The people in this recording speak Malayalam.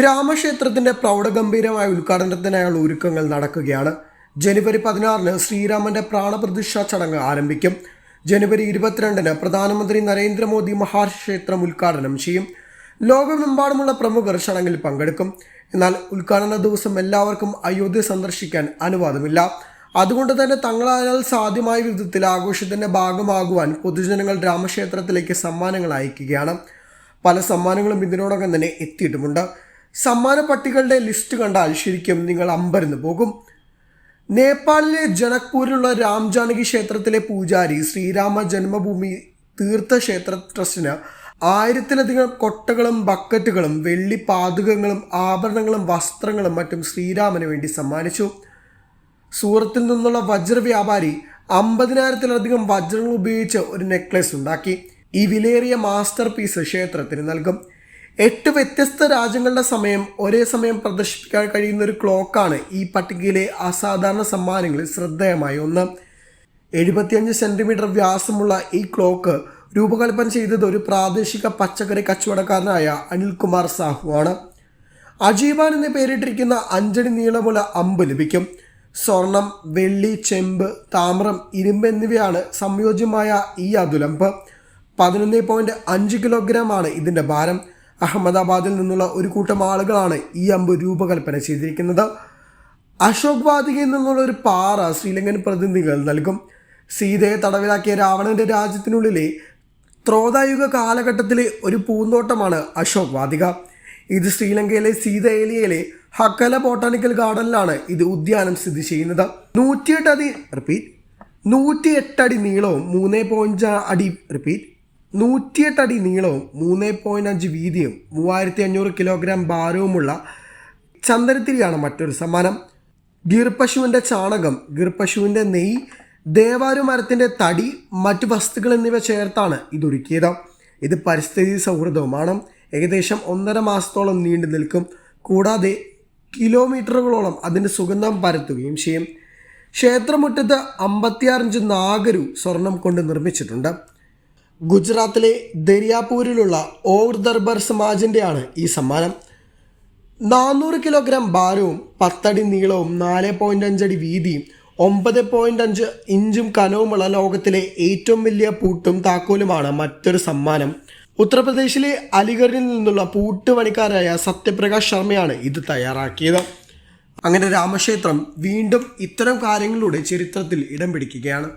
രാമക്ഷേത്രത്തിന്റെ പ്രൗഢഗംഭീരമായ ഉദ്ഘാടനത്തിനായുള്ള ഒരുക്കങ്ങൾ നടക്കുകയാണ്. ജനുവരി പതിനാറിന് ശ്രീരാമന്റെ പ്രാണപ്രതിഷ്ഠാ ചടങ്ങ് ആരംഭിക്കും. ജനുവരി ഇരുപത്തിരണ്ടിന് പ്രധാനമന്ത്രി നരേന്ദ്രമോദി മഹാക്ഷേത്രം ഉദ്ഘാടനം ചെയ്യും. ലോകമെമ്പാടുമുള്ള പ്രമുഖർ ചടങ്ങിൽ പങ്കെടുക്കും. എന്നാൽ ഉദ്ഘാടന ദിവസം എല്ലാവർക്കും അയോധ്യ സന്ദർശിക്കാൻ അനുവാദമില്ല. അതുകൊണ്ട് തന്നെ തങ്ങളാൽ സാധ്യമായ വിധത്തിൽ ആഘോഷത്തിന്റെ ഭാഗമാകുവാൻ പൊതുജനങ്ങൾ രാമക്ഷേത്രത്തിലേക്ക് സമ്മാനങ്ങൾ അയക്കുകയാണ്. പല സമ്മാനങ്ങളും ഇതിനോടകം തന്നെ എത്തിയിട്ടുമുണ്ട്. സമ്മാന പട്ടികളുടെ ലിസ്റ്റ് കണ്ടാൽ ശരിക്കും നിങ്ങൾ അമ്പരന്ന് പോകും. നേപ്പാളിലെ ജനക്പൂരിലുള്ള രാംജാനകി ക്ഷേത്രത്തിലെ പൂജാരി ശ്രീരാമ ജന്മഭൂമി തീർത്ഥക്ഷേത്ര ട്രസ്റ്റിന് ആയിരത്തിലധികം കൊട്ടകളും ബക്കറ്റുകളും വെള്ളി പാതുകങ്ങളും ആഭരണങ്ങളും വസ്ത്രങ്ങളും മറ്റും ശ്രീരാമന് വേണ്ടി സമ്മാനിച്ചു. സൂറത്തിൽ നിന്നുള്ള വജ്ര വ്യാപാരി അമ്പതിനായിരത്തിലധികം വജ്രങ്ങൾ ഉപയോഗിച്ച് ഒരു നെക്ലസ് ഉണ്ടാക്കി. ഈ വിലയേറിയ മാസ്റ്റർ പീസ് ക്ഷേത്രത്തിന് നൽകും. എട്ട് വ്യത്യസ്ത രാജ്യങ്ങളുടെ സമയം ഒരേ സമയം പ്രദർശിപ്പിക്കാൻ കഴിയുന്ന ഒരു ക്ലോക്കാണ് ഈ പട്ടികയിലെ അസാധാരണ സമ്മാനങ്ങളിൽ ശ്രദ്ധേയമായ ഒന്ന്. എഴുപത്തിയഞ്ച് സെന്റിമീറ്റർ വ്യാസമുള്ള ഈ ക്ലോക്ക് രൂപകൽപ്പന ചെയ്തത് ഒരു പ്രാദേശിക പച്ചക്കറി കച്ചവടക്കാരനായ അനിൽകുമാർ സാഹു ആണ് അജീബാൻ എന്ന് പേരിട്ടിരിക്കുന്ന അഞ്ചടി നീളമുള്ള അമ്പ് ലഭിക്കും. സ്വർണം വെള്ളി ചെമ്പ് താമ്രം ഇരുമ്പ് എന്നിവയാണ് സംയോജ്യമായ ഈ അതുലമ്പ്. പതിനൊന്ന് പോയിന്റ് അഞ്ച് കിലോഗ്രാമാണ് ഇതിന്റെ ഭാരം. അഹമ്മദാബാദിൽ നിന്നുള്ള ഒരു കൂട്ടം ആളുകളാണ് ഈ അമ്പ് രൂപകൽപ്പന ചെയ്തിരിക്കുന്നത്. അശോക് വാതികയിൽ നിന്നുള്ള ഒരു പാറ ശ്രീലങ്കൻ പ്രതിനിധികൾ നൽകും. സീതയെ തടവിലാക്കിയ രാവണന്റെ രാജ്യത്തിനുള്ളിലെ ത്രോതായുഗ കാലഘട്ടത്തിലെ ഒരു പൂന്തോട്ടമാണ് അശോക് വാതിക. ഇത് ശ്രീലങ്കയിലെ സീത ഹക്കല ബോട്ടാണിക്കൽ ഗാർഡനിലാണ് ഇത് ഉദ്യാനം സ്ഥിതി ചെയ്യുന്നത്. നൂറ്റിയെട്ട് അടി റിപ്പീറ്റ് നൂറ്റിയെട്ട് അടി നീളവും മൂന്ന് പോയിന്റ് അടി റിപ്പീറ്റ് നൂറ്റിയെട്ട് അടി നീളവും മൂന്ന് പോയിന്റ് അഞ്ച് വീതിയും മൂവായിരത്തി അഞ്ഞൂറ് കിലോഗ്രാം ഭാരവുമുള്ള ചന്ദനത്തിരിയാണ് മറ്റൊരു സമ്മാനം. ഗീർപശുവിന്റെ ചാണകം ഗീർപശുവിന്റെ നെയ് ദേവാരു മരത്തിന്റെ തടി മറ്റു വസ്തുക്കൾ എന്നിവ ചേർത്താണ് ഇതൊരുക്കിയത്. ഇത് പരിസ്ഥിതി സൗഹൃദവുമാണ്. ഏകദേശം ഒന്നര മാസത്തോളം നീണ്ടു നിൽക്കും. കൂടാതെ കിലോമീറ്ററുകളോളം അതിന്റെ സുഗന്ധം പരത്തുകയും ചെയ്യും. ക്ഷേത്രമുറ്റത്ത് അമ്പത്തിയാറിഞ്ച് നാഗരു സ്വർണം കൊണ്ട് നിർമ്മിച്ചിട്ടുണ്ട്. ഗുജറാത്തിലെ ദരിയാപൂരിലുള്ള ഓർ ദർബർ സമാജിന്റെയാണ് ഈ സമ്മാനം. നാനൂറ് കിലോഗ്രാം ഭാരവും പത്തടി നീളവും നാല് പോയിന്റ് അഞ്ചടി വീതിയും ഒമ്പത് പോയിന്റ് അഞ്ച് ഇഞ്ചും കനവുമുള്ള ലോകത്തിലെ ഏറ്റവും വലിയ പൂട്ടും താക്കോലുമാണ് മറ്റൊരു സമ്മാനം. ഉത്തർപ്രദേശിലെ അലിഗറിൽ നിന്നുള്ള പൂട്ടുപണിക്കാരായ സത്യപ്രകാശ് ശർമ്മയാണ് ഇത് തയ്യാറാക്കിയത്. അങ്ങനെ രാമക്ഷേത്രം വീണ്ടും ഇത്തരം കാര്യങ്ങളിലൂടെ ചരിത്രത്തിൽ ഇടം പിടിക്കുകയാണ്.